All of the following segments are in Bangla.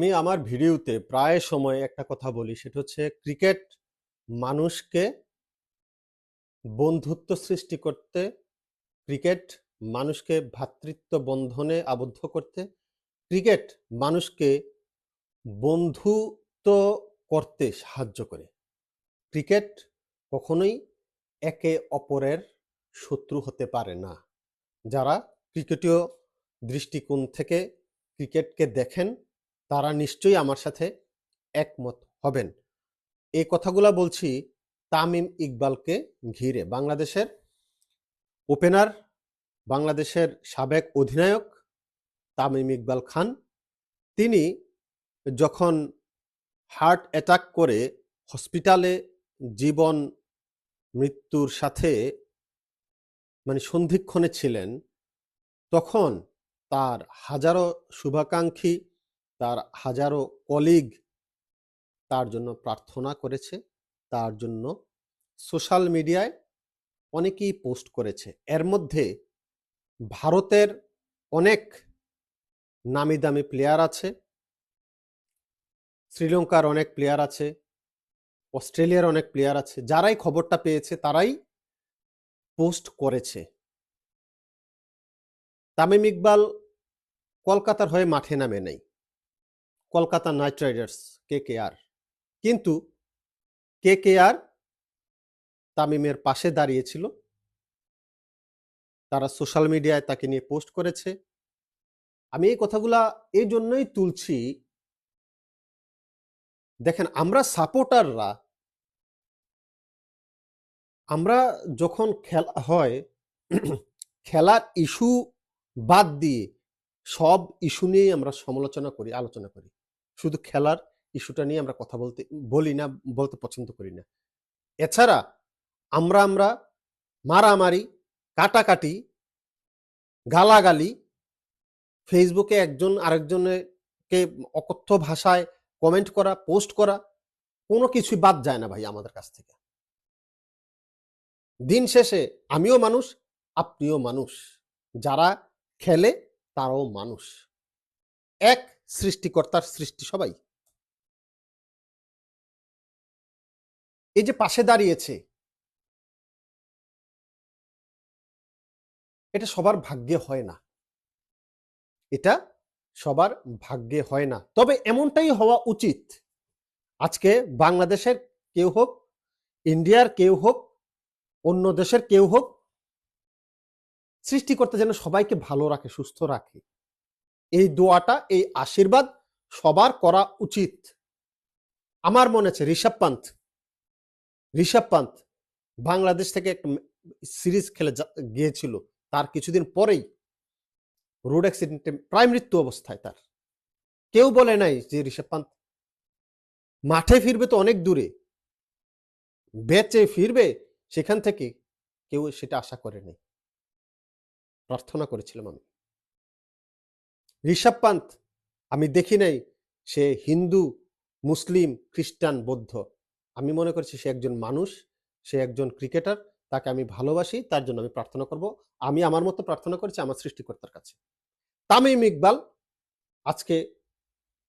আমি আমার ভিডিওতে প্রায় সময় একটা কথা বলি, সেটা হচ্ছে ক্রিকেট মানুষকে বন্ধুত্ব সৃষ্টি করতে, ক্রিকেট মানুষকে ভ্রাতৃত্ব বন্ধনে আবদ্ধ করতে, ক্রিকেট মানুষকে বন্ধুত্ব করতে সাহায্য করে। ক্রিকেট কখনোই একে অপরের শত্রু হতে পারে না। যারা ক্রিকেটীয় দৃষ্টিকোণ থেকে ক্রিকেটকে দেখেন তারা নিশ্চয়ই আমার সাথে একমত হবেন। এই কথাগুলা বলছি তামিম ইকবালকে ঘিরে। বাংলাদেশের ওপেনার, বাংলাদেশের সাবেক অধিনায়ক তামিম ইকবাল খান, তিনি যখন হার্ট অ্যাটাক করে হসপিটালে জীবন, মৃত্যুর সাথে মানে সন্ধিক্ষণে ছিলেন, তখন তার হাজারো শুভাকাঙ্ক্ষী তার হাজারো কলিগ তার জন্য প্রার্থনা করেছে, তার জন্য সোশ্যাল মিডিয়ায় অনেকেই পোস্ট করেছে। এর মধ্যে ভারতের অনেক নামি দামি প্লেয়ার আছে, শ্রীলঙ্কার অনেক প্লেয়ার আছে, অস্ট্রেলিয়ার অনেক প্লেয়ার আছে, যারাই খবরটা পেয়েছে তারাই পোস্ট করেছে। তামিম ইকবাল কলকাতার হয়ে মাঠে নামে নাই। কলকাতা নাইট রাইডার্স কে কে আর কিন্তু কে কে আর তামিমের পাশে দাঁড়িয়েছিল। তারা সোশ্যাল মিডিয়ায় তাকে নিয়ে পোস্ট করেছে। আমি এই কথাগুলা এই জন্যই তুলছি, দেখেন আমরা সাপোর্টাররা, আমরা যখন খেলা, হয়, খেলার ইস্যু বাদ দিয়ে সব ইস্যু নিয়েই আমরা সমালোচনা করি, আলোচনা করি। শুধু খেলার ইস্যুটা নিয়ে আমরা কথা বলতে, বলি না, বলতে পছন্দ করি না। এছাড়া আমরা আমরা মারামারি, কাটাকাটি, গালাগালি, ফেসবুকে একজন আরেকজনকে অকথ্য ভাষায় কমেন্ট করা পোস্ট করা, কোনো কিছুই বাদ যায় না ভাই আমাদের কাছ থেকে। দিন শেষে আমিও মানুষ, আপনিও মানুষ। যারা খেলে তারাও মানুষ। এক সৃষ্টিকর্তার সৃষ্টি সবাই। এই যে পাশে দাঁড়িয়েছে, এটা সবার ভাগ্যে হয় না। এটা সবার ভাগ্যে হয় না। তবে এমনটাই হওয়া উচিত। আজকে বাংলাদেশের কেউ হোক, ইন্ডিয়ার কেউ হোক, অন্য দেশের কেউ হোক, সৃষ্টিকর্তা যেন সবাইকে ভালো রাখে, সুস্থ রাখে। এই দোয়াটা, এই আশীর্বাদ সবার করা উচিত। আমার মনে আছে ঋষভ পান্থ ঋষভ পান্থ বাংলাদেশ থেকে একটা সিরিজ খেলে গিয়েছিল। তার কিছুদিন পরেই রোড অ্যাক্সিডেন্টে প্রায় মৃত্যু অবস্থায় তার। কেউ বলে নাই যে ঋষভ পান্থ মাঠে ফিরবে তো অনেক দূরে, বেঁচে ফিরবে সেখান থেকে কেউ সেটা আশা করেনি। প্রার্থনা করেছিলাম আমি। ঋষভ পান্ত আমি দেখি নাই সে হিন্দু, মুসলিম, খ্রিস্টান, বৌদ্ধ। আমি মনে করছি সে একজন মানুষ, সে একজন ক্রিকেটার, তাকে আমি ভালোবাসি, তার জন্য আমি প্রার্থনা করব। আমি আমার মতো প্রার্থনা করেছি আমার সৃষ্টিকর্তার কাছে। তামিম ইকবাল আজকে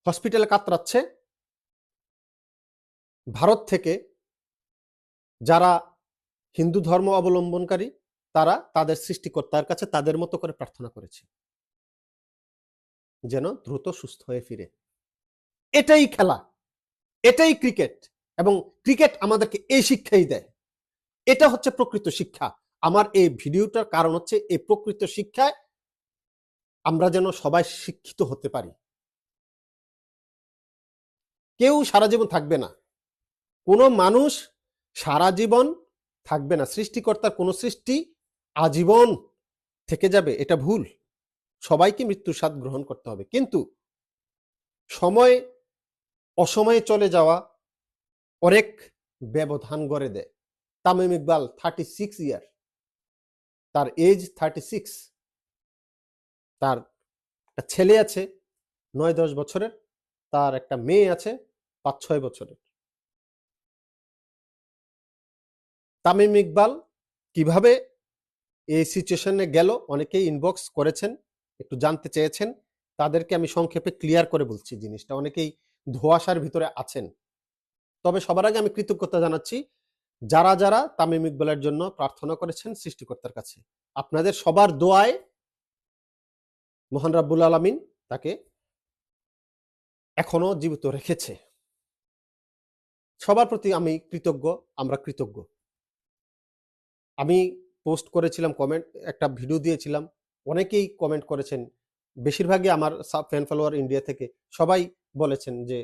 হসপিটালে কাতরাচ্ছে। ভারত থেকে যারা হিন্দু ধর্ম অবলম্বনকারী, তারা তাদের সৃষ্টিকর্তার কাছে তাদের মতো করে প্রার্থনা করেছে। যেন দ্রুত সুস্থ হয়ে ফিরে। এটাই খেলা। এটাই ক্রিকেট। এবং ক্রিকেট আমাদেরকে এই শিক্ষাই দেয়। এটা হচ্ছে প্রকৃত শিক্ষা। আমার এই ভিডিওটার কারণ হচ্ছে এই প্রকৃত শিক্ষায় আমরা যেন সবাই শিক্ষিত হতে পারি। কেউ সারা জীবন থাকবে না। কোনো মানুষ সারা জীবন থাকবে না। সৃষ্টিকর্তার কোনো সৃষ্টি আজীবন থেকে যাবে। এটা ভুল। সবাইকে মৃত্যুর স্বাদ গ্রহণ করতে হবে। কিন্তু সময় অসময়ে চলে যাওয়া অনেক ব্যবধান গড়ে দেয়। Tamim Iqbal thirty six year তার এজ থার্টি সিক্স তার একটা ছেলে আছে নয় দশ বছরের, তার একটা মেয়ে আছে পাঁচ ছয় বছরের। তামিম ইকবাল কীভাবে এই সিচুয়েশনে গেল? অনেকেই ইনবক্স করেছেন। একটু জানতে চেয়েছেন, তাদেরকে আমি সংক্ষেপে ক্লিয়ার করে বলছি জিনিসটা। অনেকেই ধোঁয়াশার ভিতরে আছেন। তবে সবার আগে আমি কৃতজ্ঞতা জানাচ্ছি, যারা যারা তামিম ইকবালের জন্য প্রার্থনা করেছেন সৃষ্টিকর্তার কাছে, আপনাদের সবার দোয়ায় মহান রাব্বুল আলামিন তাকে এখনও জীবিত রেখেছে। সবার প্রতি আমি কৃতজ্ঞ, আমরা কৃতজ্ঞ। আমি পোস্ট করেছিলাম, কমেন্ট, একটা ভিডিও দিয়েছিলাম অনেকেই কমেন্ট করেছেন, বেশিরভাগই আমার ফ্যান ফলোয়ার ইন্ডিয়া থেকে সবাই বলেছেন যে,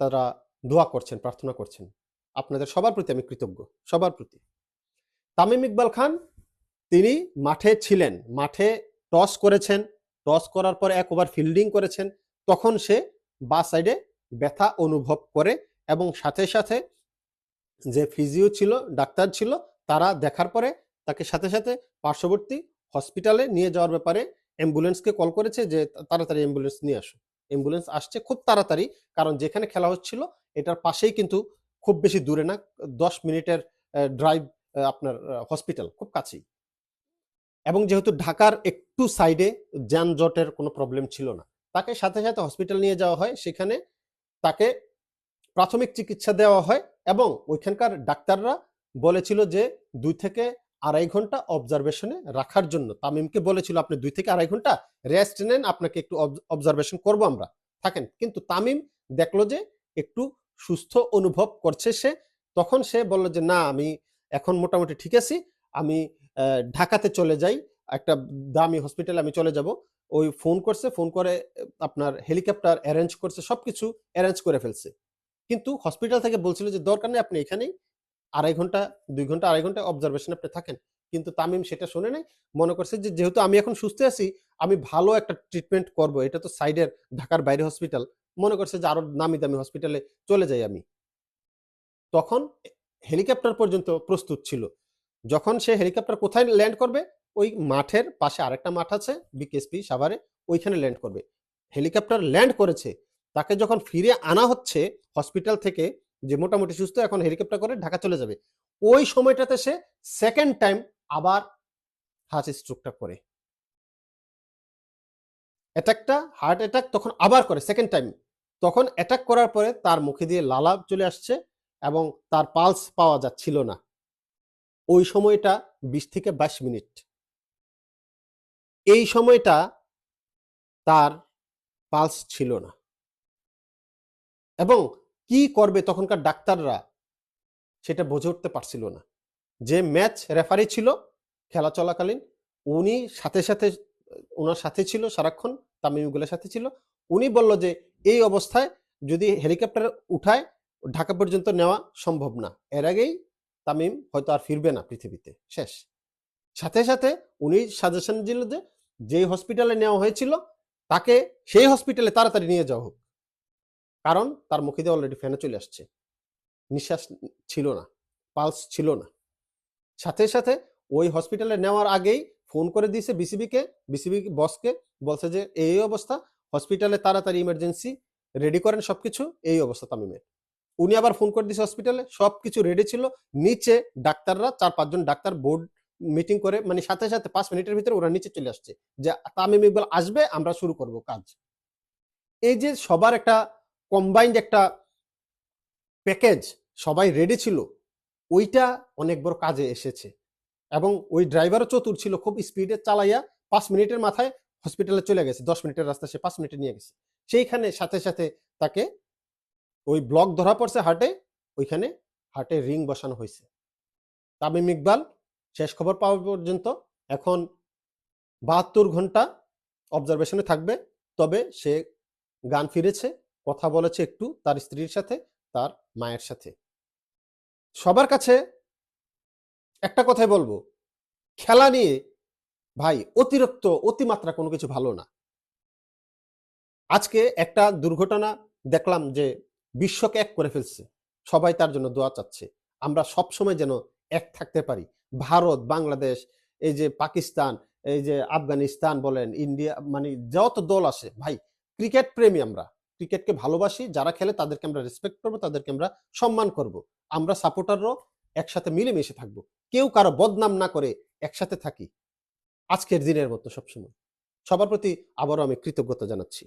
তারা দোয়া করছেন, প্রার্থনা করছেন। আপনাদের সবার প্রতি আমি কৃতজ্ঞ, সবার প্রতি। তামিম ইকবাল খান, তিনি মাঠে ছিলেন, মাঠে টস করেছেন টস করার পর এক ওভার ফিল্ডিং করেছেন, তখন সে বা সাইডে ব্যথা অনুভব করে এবং সাথে সাথে যে ফিজিও ছিল, ডাক্তার ছিল, তারা দেখার পরে তাকে সাথে সাথে পার্শ্ববর্তী হসপিটালে নিয়ে যাওয়ার ব্যাপারে অ্যাম্বুলেন্সকে কল করেছে যে তাড়াতাড়ি অ্যাম্বুলেন্স নিয়ে আসো। অ্যাম্বুলেন্স আসছে খুব তাড়াতাড়ি, কারণ যেখানে খেলা হচ্ছিল, এটার পাশেই কিন্তু খুব বেশি দূরে না, দশ মিনিটের ড্রাইভ আপনার হসপিটাল খুব কাছেই। এবং যেহেতু ঢাকার একটু সাইডে যানজটের কোনো প্রবলেম ছিল না, তাকে সাথে সাথে হসপিটাল নিয়ে যাওয়া হয়। সেখানে তাকে প্রাথমিক চিকিৎসা দেওয়া হয় এবং ওইখানকার ডাক্তাররা বলেছিল যে, দুই থেকে আড়াই ঘণ্টা অবজারভেশনে রাখার জন্য। তামিমকে বলেছিল, আপনি দুই থেকে আড়াই ঘণ্টা রেস্ট নেন, আপনাকে একটু অবজারভেশন করব আমরা। থাকেন। কিন্তু তামিম দেখল যে একটু সুস্থ অনুভব করছে সে। তখন সে বলল যে, না, আমি এখন মোটামুটি ঠিক আছি। আমি ঢাকাতে চলে যাই। একটা দামি হসপিটালে আমি চলে যাব। ওই ফোন করছে ফোন করে আপনার হেলিকপ্টার অ্যারেঞ্জ করছে, সবকিছু অ্যারেঞ্জ করে ফেলছে। কিন্তু হসপিটাল থেকে বলছিল যে, দরকার নেই, আপনি এখানেই আড়াই ঘণ্টা, দুই ঘণ্টা, আড়াই ঘণ্টা অবজারভেশন আপনি থাকেন। কিন্তু তামিম সেটা শুনে নাই, মনে করছে যে যেহেতু আমি এখন সুস্থ আছি, আমি ভালো একটা ট্রিটমেন্ট করব। এটা তো সাইডের ঢাকার বাইরে হসপিটাল মনে করছে যে আরও নামি দামি হসপিটালে চলে যাই আমি। তখন হেলিকপ্টার পর্যন্ত প্রস্তুত ছিল। যখন সে হেলিকপ্টার কোথায় ল্যান্ড করবে? ওই মাঠের পাশে আরেকটা মাঠ আছে বিকেএসপি সাভারে, ওইখানে ল্যান্ড করবে। হেলিকপ্টার ল্যান্ড করেছে। তাকে যখন ফিরে আনা হচ্ছে হসপিটাল থেকে যে মোটামুটি সুস্থ, এখন হেলিকপ্টার করে ঢাকা চলে যাবে। ওই সময়টাতে সে সেকেন্ড টাইম আবার হার্ট স্ট্রোকটা করে। অ্যাটাকটা হার্ট অ্যাটাক তখন আবার করে সেকেন্ড টাইম তখন অ্যাটাক করার পরে তার মুখে দিয়ে লালা চলে আসছে এবং তার পালস পাওয়া যাচ্ছিল না। ওই সময়টা বিশ থেকে বাইশ মিনিট। এই সময়টা তার পালস ছিল না। এবং কি করবে তখনকার ডাক্তাররা সেটা বুঝে উঠতে পারছিল না। যে ম্যাচ রেফারি ছিল খেলা চলাকালীন, উনি সাথে সাথে ওনার সাথে ছিল সারাক্ষণ তামিমগুলোর সাথে ছিল, উনি বলল যে এই অবস্থায় যদি হেলিকপ্টার উঠায়, ঢাকা পর্যন্ত নেওয়া সম্ভব না। এর আগেই তামিম হয়তো আর ফিরবে না পৃথিবীতে। শেষ। সাথে সাথে উনি সাজেশন দিল যে যেই হসপিটালে নেওয়া হয়েছিল, তাকে সেই হসপিটালে তাড়াতাড়ি নিয়ে যাওয়া হোক। কারণ তার মুখে দিয়ে অলরেডি ফ্যানে চলে আসছে। নিঃশ্বাস ছিল না পালস ছিল না। সাথে সাথে ওই হসপিটালে নেওয়ার আগেই ফোন করে দিয়েছে বিসিবিকে বিসিবি বসকে বলছে যে এই অবস্থা হসপিটালে তাড়াতাড়ি ইমার্জেন্সি রেডি করেন সবকিছু, এই অবস্থা তামিমের। উনি আবার ফোন করে দিয়েছে হসপিটালে সবকিছু রেডি ছিল, নিচে ডাক্তাররা, চার পাঁচজন ডাক্তার বোর্ড মিটিং করে মানে সাথে সাথে পাঁচ মিনিটের ভিতরে ওরা নিচে চলে আসছে। যে তামিম ইকবাল আসবে, আমরা শুরু করব কাজ। এই যে সবার একটা কম্বাইন্ড একটা প্যাকেজ সবাই রেডি ছিল, ওইটা অনেক বড় কাজে এসেছে। এবং ওই ড্রাইভারও চতুর ছিল, খুব স্পিডে চালাইয়া পাঁচ মিনিটের মাথায় হসপিটালে চলে গেছে। দশ মিনিটের রাস্তা সে পাঁচ মিনিটে নিয়ে গেছে। সেইখানে সাথে সাথে তাকে ওই ব্লক ধরা পড়ছে হার্টে ওইখানে হার্টে রিং বসানো হয়েছে। তামিম ইকবাল, শেষ খবর পাওয়া পর্যন্ত এখন বাহাত্তর ঘণ্টা অবজারভেশনে থাকবে, তবে সে গান ফিরেছে। কথা বলেছে একটু তার স্ত্রীর সাথে, তার মায়ের সাথে। সবার কাছে একটা কথাই বলব, খেলা নিয়ে ভাই অতিরিক্ত, অতিমাত্রা কোনো কিছু ভালো না। আজকে একটা দুর্ঘটনা দেখলাম যে বিশ্বকে এক করে ফেলছে, সবাই তার জন্য দোয়া চাচ্ছে। আমরা সব সময় যেন এক থাকতে পারি। ভারত, বাংলাদেশ, এই যে পাকিস্তান, এই যে আফগানিস্তান বলেন, ইন্ডিয়া মানে যত দল আসে, ভাই, ক্রিকেট প্রেমী আমরা। ক্রিকেটকে ভালোবাসি, যারা খেলে তাদেরকে আমরা রেসপেক্ট করব, তাদেরকে আমরা সম্মান করব। আমরা সাপোর্টাররাও একসাথে মিলেমিশে থাকব। কেউ কারও বদনাম না করে একসাথে থাকি। আজকের দিনের মতো সবসময়। সবার প্রতি আবারও আমি কৃতজ্ঞতা জানাচ্ছি।